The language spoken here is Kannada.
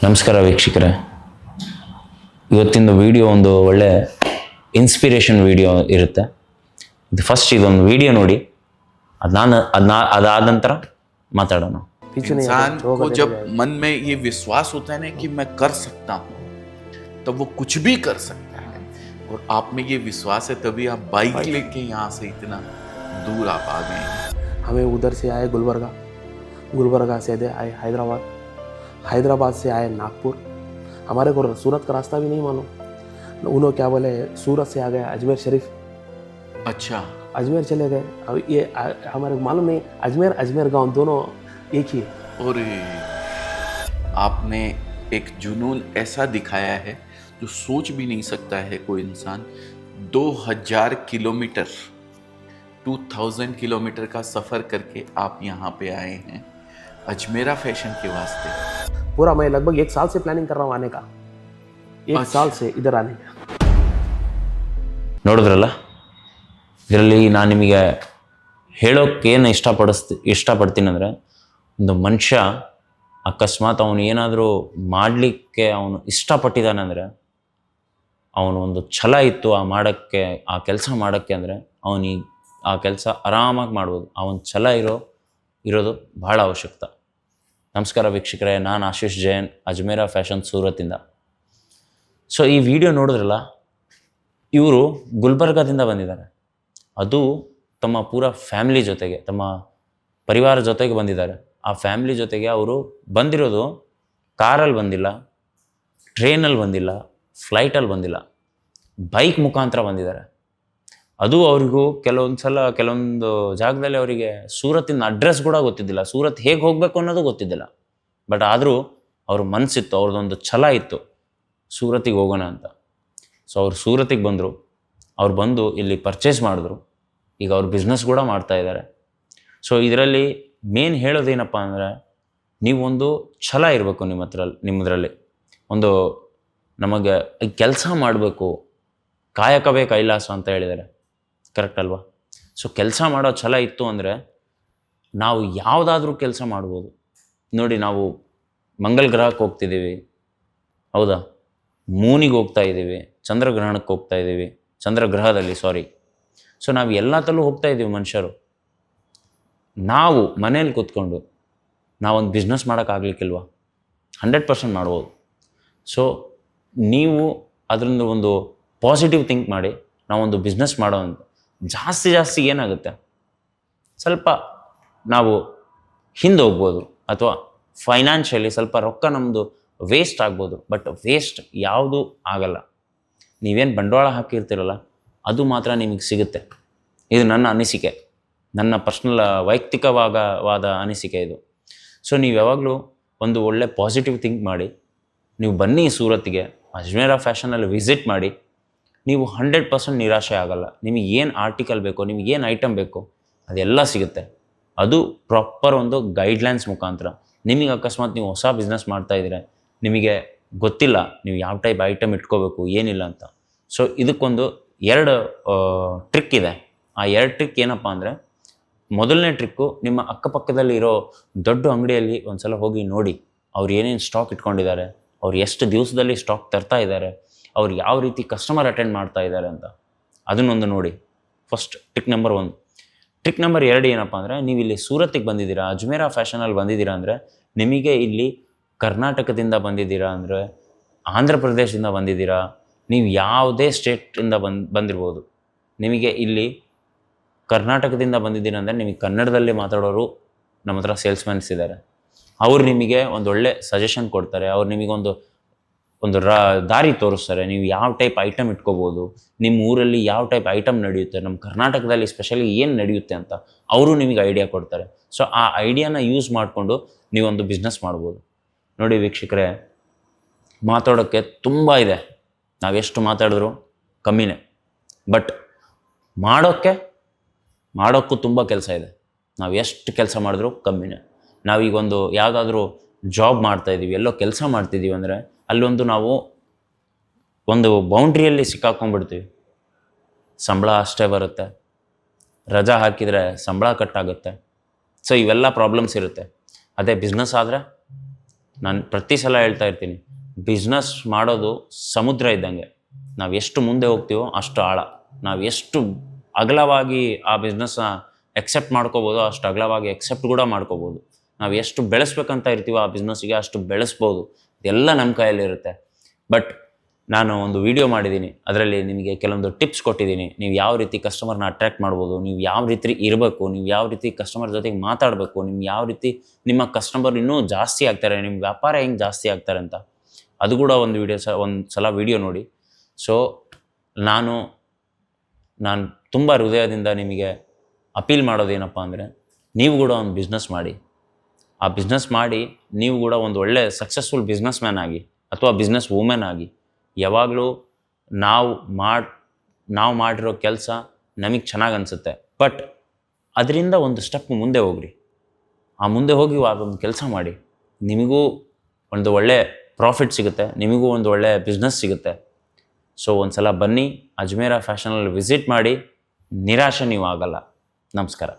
ನಮಸ್ಕಾರ ವೀಕ್ಷಕರೇ ಇವತ್ತಿಂದು ವಿಡಿಯೋ ಒಂದು ಒಳ್ಳೆ ಇನ್ಸ್ಪಿರೇಷನ್ ವಿಡಿಯೋ ಇರುತ್ತೆ ಇದು ಫಸ್ಟ್ ಇದೊಂದು ವಿಡಿಯೋ ನೋಡಿ ಅದು ನಾನು ಅದನ್ನ ಅದಾದ ನಂತರ ಮಾತಾಡೋಣ पीछे नहीं इंसान हटो, को होगा, जब देखा मन में ये विश्वास होता है ना कि मैं कर सकता हूँ तब वो कुछ भी कर सकता है और आप में ये विश्वास है तभी आप बाइक लेके यहाँ से इतना दूर आप आ गए हैं जाएगा। हमें उधर से आए गुलबर्गा गुलबर्गा से दे आए हैदराबाद हैदराबाद से आए नागपुर। हमारे को सूरत का रास्ता भी नहीं मालूम। उन्होंने क्या बोले सूरत से आ गए अजमेर शरीफ। अच्छा। अजमेर चले गए। अब ये हमारे मालूम नहीं अजमेर अजमेर गाँव दोनों एक ही है। और आपने एक जुनून ऐसा दिखाया है जो सोच भी नहीं सकता है कोई इंसान। 2000 किलोमीटर 2000 किलोमीटर का सफ़र करके आप यहाँ पे आए हैं। अजमेरा फैशन के वास्ते पूरा मैं लगभग एक साल से प्लानिंग कर रहा हूँ आने का एक अच्छा। साल से इधर आने का ನೋಡಿದ್ರಲ್ಲ ಇದರಲ್ಲಿ ನಾನು ನಿಮಗೆ ಹೇಳೋಕ್ಕೆ ಏನು ಇಷ್ಟಪಡಿಸ್ತಿ ಇಷ್ಟಪಡ್ತೀನಿ ಅಂದರೆ ಒಂದು ಮನುಷ್ಯ ಅಕಸ್ಮಾತ್ ಅವನು ಏನಾದರೂ ಮಾಡಲಿಕ್ಕೆ ಅವನು ಇಷ್ಟಪಟ್ಟಿದ್ದಾನೆ ಅಂದರೆ ಅವನು ಒಂದು ಛಲ ಇತ್ತು ಆ ಮಾಡೋಕ್ಕೆ ಆ ಕೆಲಸ ಮಾಡೋಕ್ಕೆ ಅಂದರೆ ಅವನಿಗೆ ಆ ಕೆಲಸ ಆರಾಮಾಗಿ ಮಾಡ್ಬೋದು ಅವನ ಛಲ ಇರೋ ಇರೋದು ಭಾಳ ಅವಶ್ಯಕತೆ. ನಮಸ್ಕಾರ ವೀಕ್ಷಕರೇ, ನಾನು ಆಶೀಶ್ ಜೈನ್, ಅಜ್ಮೇರಾ ಫ್ಯಾಷನ್ ಸೂರತ್ತಿಂದ. ಸೊ ಈ ವಿಡಿಯೋ ನೋಡಿದ್ರಲ್ಲ, ಇವರು ಗುಲ್ಬರ್ಗಾದಿಂದ ಬಂದಿದ್ದಾರೆ. ಅದು ತಮ್ಮ ಪೂರ ಫ್ಯಾಮಿಲಿ ಜೊತೆಗೆ, ತಮ್ಮ ಪರಿವಾರ ಜೊತೆಗೆ ಬಂದಿದ್ದಾರೆ. ಆ ಫ್ಯಾಮಿಲಿ ಜೊತೆಗೆ ಅವರು ಬಂದಿರೋದು ಕಾರಲ್ಲಿ ಬಂದಿಲ್ಲ ಟ್ರೈನಲ್ಲಿ ಬಂದಿಲ್ಲ ಫ್ಲೈಟಲ್ಲಿ ಬಂದಿಲ್ಲ ಬೈಕ್ ಮುಖಾಂತರ ಬಂದಿದ್ದಾರೆ. ಅದು ಅವ್ರಿಗೂ ಕೆಲವೊಂದು ಸಲ ಕೆಲವೊಂದು ಜಾಗದಲ್ಲಿ ಅವರಿಗೆ ಸೂರತ್ತಿನ ಅಡ್ರೆಸ್ ಕೂಡ ಗೊತ್ತಿದ್ದಿಲ್ಲ. ಸೂರತ್ ಹೇಗೆ ಹೋಗಬೇಕು ಅನ್ನೋದು ಗೊತ್ತಿದ್ದಿಲ್ಲ. ಬಟ್ ಆದರೂ ಅವ್ರ ಮನಸ್ಸಿತ್ತು ಅವ್ರದ್ದೊಂದು ಛಲ ಇತ್ತು. ಸೂರತ್ತಿಗೆ ಹೋಗೋಣ ಅಂತ. ಸೊ ಅವ್ರು ಸೂರತ್ತಿಗೆ ಬಂದರು. ಅವ್ರು ಬಂದು ಇಲ್ಲಿ ಪರ್ಚೇಸ್ ಮಾಡಿದ್ರು. ಈಗ ಅವ್ರು ಬಿಸ್ನೆಸ್ ಕೂಡ ಮಾಡ್ತಾ ಇದ್ದಾರೆ. ಸೊ ಇದರಲ್ಲಿ ಮೇನ್ ಹೇಳೋದೇನಪ್ಪ ಅಂದರೆ, ನೀವೊಂದು ಛಲ ಇರಬೇಕು ನಿಮ್ಮ ಹತ್ರ ನಿಮ್ಮದರಲ್ಲಿ ಒಂದು ನಮಗೆ ಕೆಲಸ ಮಾಡಬೇಕು. ಕಾಯಕವೇ ಕೈಲಾಸ ಅಂತ ಹೇಳಿದ್ದಾರೆ. ಕರೆಕ್ಟ್ ಅಲ್ವಾ? ಸೊ ಕೆಲಸ ಮಾಡೋ ಛಲ ಇತ್ತು ಅಂದರೆ ನಾವು ಯಾವುದಾದ್ರೂ ಕೆಲಸ ಮಾಡ್ಬೋದು. ನೋಡಿ, ನಾವು ಮಂಗಲ್ ಗ್ರಹಕ್ಕೆ ಹೋಗ್ತಿದ್ದೀವಿ. ಹೌದಾ? ಮೂನಿಗೆ ಹೋಗ್ತಾ ಇದ್ದೀವಿ. ಚಂದ್ರಗ್ರಹಣಕ್ಕೆ ಹೋಗ್ತಾ ಇದ್ದೀವಿ. ಚಂದ್ರಗ್ರಹದಲ್ಲಿ ಸಾರಿ ಸೊ ನಾವು ಎಲ್ಲತಲ್ಲೂ ಹೋಗ್ತಾ ಇದ್ದೀವಿ ಮನುಷ್ಯರು. ನಾವು ಮನೇಲಿ ಕೂತ್ಕೊಂಡು ನಾವೊಂದು ಬಿಸ್ನೆಸ್ ಮಾಡೋಕ್ಕಾಗ್ಲಿಕ್ಕಿಲ್ವಾ? ಹಂಡ್ರೆಡ್ ಪರ್ಸೆಂಟ್ ಮಾಡ್ಬೋದು. ಸೊ ನೀವು ಅದರಿಂದ ಒಂದು ಪಾಸಿಟಿವ್ ಥಿಂಕ್ ಮಾಡಿ ನಾವೊಂದು ಬಿಸ್ನೆಸ್ ಮಾಡೋ ಅಂತ ಜಾಸ್ತಿ ಜಾಸ್ತಿ ಏನಾಗುತ್ತೆ? ಸ್ವಲ್ಪ ನಾವು ಹಿಂದೆ ಹೋಗ್ಬೋದು ಅಥವಾ ಫೈನಾನ್ಷಿಯಲಿ ಸ್ವಲ್ಪ ರೊಕ್ಕ ನಮ್ಮದು ವೇಸ್ಟ್ ಆಗ್ಬೋದು ಬಟ್ ವೇಸ್ಟ್ ಯಾವುದು ಆಗಲ್ಲ. ನೀವೇನು ಬಂಡವಾಳ ಹಾಕಿರ್ತೀರಲ್ಲ, ಅದು ಮಾತ್ರ ನಿಮಗೆ ಸಿಗುತ್ತೆ. ಇದು ನನ್ನ ಅನಿಸಿಕೆ. ನನ್ನ ಪರ್ಸ್ನಲ್ ವೈಯಕ್ತಿಕವಾಗವಾದ ಅನಿಸಿಕೆ ಇದು. ಸೊ ನೀವು ಯಾವಾಗಲೂ ಒಂದು ಒಳ್ಳೆ ಪಾಸಿಟಿವ್ ಥಿಂಕ್ ಮಾಡಿ, ನೀವು ಬನ್ನಿ ಸೂರತ್ಗೆ ಅಜ್ಮೇರ ಫ್ಯಾಷನಲ್ಲಿ ವಿಸಿಟ್ ಮಾಡಿ ನೀವು ಹಂಡ್ರೆಡ್ ಪರ್ಸೆಂಟ್ ನಿರಾಶೆ ಆಗಲ್ಲ. ನಿಮಗೆ ಏನು ಆರ್ಟಿಕಲ್ ಬೇಕೋ, ನಿಮಗೆ ಏನು ಐಟಮ್ ಬೇಕೋ, ಅದೆಲ್ಲ ಸಿಗುತ್ತೆ. ಅದು ಪ್ರಾಪರ್ ಒಂದು ಗೈಡ್ಲೈನ್ಸ್ ಮುಖಾಂತರ. ನಿಮಗೆ ಅಕಸ್ಮಾತ್ ನೀವು ಹೊಸ ಬಿಸ್ನೆಸ್ ಮಾಡ್ತಾ ಇದ್ದೀರ ನಿಮಗೆ ಗೊತ್ತಿಲ್ಲ ನೀವು ಯಾವ ಟೈಪ್ ಐಟಮ್ ಇಟ್ಕೋಬೇಕು, ಏನಿಲ್ಲ ಅಂತ. ಸೊ ಇದಕ್ಕೊಂದು ಎರಡು ಟ್ರಿಕ್ ಇದೆ. ಆ ಎರಡು ಟ್ರಿಕ್ ಏನಪ್ಪ ಅಂದರೆ, ಮೊದಲನೇ ಟ್ರಿಕ್ಕು ನಿಮ್ಮ ಅಕ್ಕಪಕ್ಕದಲ್ಲಿ ಇರೋ ದೊಡ್ಡ ಅಂಗಡಿಯಲ್ಲಿ ಒಂದು ಸಲ ಹೋಗಿ ನೋಡಿ. ಅವ್ರು ಏನೇನು ಸ್ಟಾಕ್ ಇಟ್ಕೊಂಡಿದ್ದಾರೆ, ಅವ್ರು ಎಷ್ಟು ದಿವಸದಲ್ಲಿ ಸ್ಟಾಕ್ ತರ್ತಾ ಇದ್ದಾರೆ ಅವ್ರು ಯಾವ ರೀತಿ ಕಸ್ಟಮರ್ ಅಟೆಂಡ್ ಮಾಡ್ತಾ ಇದ್ದಾರೆ ಅಂತ. ಅದನ್ನೊಂದು ನೋಡಿ. First trick number one trick number ಎರಡು ಏನಪ್ಪ ಅಂದರೆ, ನೀವು ಇಲ್ಲಿ ಸೂರತ್ತಿಗೆ ಬಂದಿದ್ದೀರಾ ಅಜ್ಮೇರಾ ಫ್ಯಾಷನಲ್ಲಿ ಬಂದಿದ್ದೀರಾ ಅಂದರೆ, ನಿಮಗೆ ಇಲ್ಲಿ ಕರ್ನಾಟಕದಿಂದ ಬಂದಿದ್ದೀರಾ ಅಂದರೆ, ಆಂಧ್ರ ಪ್ರದೇಶದಿಂದ ಬಂದಿದ್ದೀರಾ, ನೀವು ಯಾವುದೇ ಸ್ಟೇಟಿಂದ ಬಂದು, ಬಂದಿರ್ಬೋದು. ನಿಮಗೆ ಇಲ್ಲಿ ಕರ್ನಾಟಕದಿಂದ ಬಂದಿದ್ದೀರಾ ಅಂದರೆ, ನಿಮಗೆ ಕನ್ನಡದಲ್ಲಿ ಮಾತಾಡೋರು ನಮ್ಮ ಹತ್ರ ಸೇಲ್ಸ್ಮ್ಯಾನ್ಸ್ ಇದ್ದಾರೆ. ಅವ್ರು ನಿಮಗೆ ಒಂದು ಒಳ್ಳೆ ಸಜೆಷನ್ ಕೊಡ್ತಾರೆ. ಅವ್ರು ನಿಮಗೊಂದು ಒಂದು ರಾ, ದಾರಿ ತೋರಿಸ್ತಾರೆ. ನೀವು ಯಾವ ಟೈಪ್ ಐಟಮ್ ಇಟ್ಕೋಬೋದು, ನಿಮ್ಮ ಊರಲ್ಲಿ ಯಾವ ಟೈಪ್ ಐಟಮ್ ನಡೆಯುತ್ತೆ, ನಮ್ಮ ಕರ್ನಾಟಕದಲ್ಲಿ ಸ್ಪೆಷಲಿ ಏನು ನಡೆಯುತ್ತೆ ಅಂತ ಅವರು ನಿಮಗೆ ಐಡಿಯಾ ಕೊಡ್ತಾರೆ. ಸೊ ಆ ಐಡಿಯಾನ ಯೂಸ್ ಮಾಡಿಕೊಂಡು ನೀವೊಂದು ಬಿಸ್ನೆಸ್ ಮಾಡ್ಬೋದು. ನೋಡಿ ವೀಕ್ಷಕರೇ ಮಾತಾಡೋಕ್ಕೆ ತುಂಬ ಇದೆ. ನಾವೆಷ್ಟು ಮಾತಾಡಿದ್ರು ಕಮ್ಮಿನೇ. ಬಟ್ ಮಾಡೋಕ್ಕೆ ಮಾಡೋಕ್ಕೂ ತುಂಬ ಕೆಲಸ ಇದೆ. ನಾವು ಎಷ್ಟು ಕೆಲಸ ಮಾಡಿದ್ರೂ ಕಮ್ಮಿನೇ. ನಾವೀಗೊಂದು ಯಾವುದಾದ್ರೂ ಜಾಬ್ ಮಾಡ್ತಾಯಿದ್ದೀವಿ ಎಲ್ಲೋ ಕೆಲಸ ಮಾಡ್ತಿದ್ದೀವಿ ಅಂದರೆ ಅಲ್ಲೊಂದು ನಾವು ಒಂದು ಬೌಂಡ್ರಿಯಲ್ಲಿ ಸಿಕ್ಕಾಕೊಂಡ್ಬಿಡ್ತೀವಿ. ಸಂಬಳ ಅಷ್ಟೇ ಬರುತ್ತೆ. ರಜಾ ಹಾಕಿದರೆ ಸಂಬಳ ಕಟ್ಟಾಗುತ್ತೆ. ಸೊ ಇವೆಲ್ಲ ಪ್ರಾಬ್ಲಮ್ಸ್ ಇರುತ್ತೆ. ಅದೇ ಬಿಸ್ನೆಸ್ ಆದರೆ ನಾನು ಪ್ರತಿ ಸಲ ಹೇಳ್ತಾ ಇರ್ತೀನಿ ಬಿಸ್ನೆಸ್ ಮಾಡೋದು ಸಮುದ್ರ ಇದ್ದಂಗೆ. ನಾವು ಎಷ್ಟು ಮುಂದೆ ಹೋಗ್ತೀವೋ ಅಷ್ಟು ಆಳ. ನಾವು ಎಷ್ಟು ಅಗಲವಾಗಿ ಆ ಬಿಸ್ನೆಸ್ನ ಎಕ್ಸೆಪ್ಟ್ ಮಾಡ್ಕೋಬೋದು ಅಷ್ಟು ಅಗಲವಾಗಿ ಎಕ್ಸೆಪ್ಟ್ ಕೂಡ ಮಾಡ್ಕೋಬೋದು. ನಾವು ಎಷ್ಟು ಬೆಳೆಸ್ಬೇಕಂತ ಇರ್ತೀವೋ ಆ ಬಿಸ್ನೆಸ್ಸಿಗೆ ಅಷ್ಟು ಬೆಳೆಸ್ಬೋದು. ಎಲ್ಲ ನಮ್ಮ ಕೈಯಲ್ಲಿರುತ್ತೆ ಬಟ್ ನಾನು ಒಂದು ವಿಡಿಯೋ ಮಾಡಿದ್ದೀನಿ. ಅದರಲ್ಲಿ ನಿಮಗೆ ಕೆಲವೊಂದು ಟಿಪ್ಸ್ ಕೊಟ್ಟಿದ್ದೀನಿ. ನೀವು ಯಾವ ರೀತಿ ಕಸ್ಟಮರ್ನ ಅಟ್ರ್ಯಾಕ್ಟ್ ಮಾಡ್ಬೋದು, ನೀವು ಯಾವ ರೀತಿ ಇರಬೇಕು, ನೀವು ಯಾವ ರೀತಿ ಕಸ್ಟಮರ್ ಜೊತೆಗೆ ಮಾತಾಡಬೇಕು ನಿಮ್ಗೆ ಯಾವ ರೀತಿ ನಿಮ್ಮ ಕಸ್ಟಮರ್ ಇನ್ನೂ ಜಾಸ್ತಿ ಆಗ್ತಾರೆ ನಿಮ್ಮ ವ್ಯಾಪಾರ ಹೆಂಗೆ ಜಾಸ್ತಿ ಆಗ್ತಾರೆ ಅಂತ. ಅದು ಕೂಡ ಒಂದು ವಿಡಿಯೋ ಸ, ಒಂದು ಸಲ ವಿಡಿಯೋ ನೋಡಿ. ಸೊ ನಾನು ನಾನು ತುಂಬ ಹೃದಯದಿಂದ ನಿಮಗೆ ಅಪೀಲ್ ಮಾಡೋದೇನಪ್ಪ ಅಂದರೆ, ನೀವು ಕೂಡ ಒಂದು ಬಿಸ್ನೆಸ್ ಮಾಡಿ. ಆ ಬಿಸ್ನೆಸ್ ಮಾಡಿ ನೀವು ಕೂಡ ಒಂದು ಒಳ್ಳೆ ಸಕ್ಸಸ್ಫುಲ್ ಬಿಸ್ನೆಸ್ ಮ್ಯಾನ್ ಆಗಿ ಅಥವಾ ಬಿಸ್ನೆಸ್ ವುಮೆನ್ ಆಗಿ ಯಾವಾಗಲೂ ನಾವು ಮಾಡಿ, ನಾವು ಮಾಡಿರೋ ಕೆಲಸ ನಮಗೆ ಚೆನ್ನಾಗಿ ಅನಿಸುತ್ತೆ. ಬಟ್ ಅದರಿಂದ ಒಂದು ಸ್ಟೆಪ್ ಮುಂದೆ ಹೋಗ್ರಿ. ಆ ಮುಂದೆ ಹೋಗಿ ಅದೊಂದು ಕೆಲಸ ಮಾಡಿ. ನಿಮಗೂ ಒಂದು ಒಳ್ಳೆ ಪ್ರಾಫಿಟ್ ಸಿಗುತ್ತೆ, ನಿಮಗೂ ಒಂದು ಒಳ್ಳೆ ಬಿಸ್ನೆಸ್ ಸಿಗುತ್ತೆ. ಸೊ ಒಂದು ಸಲ ಬನ್ನಿ, ಅಜ್ಮೇರ ಫ್ಯಾಷನಲ್ಲಿ ವಿಸಿಟ್ ಮಾಡಿ, ನಿರಾಶೆ ನೀವು ಆಗಲ್ಲ. ನಮಸ್ಕಾರ.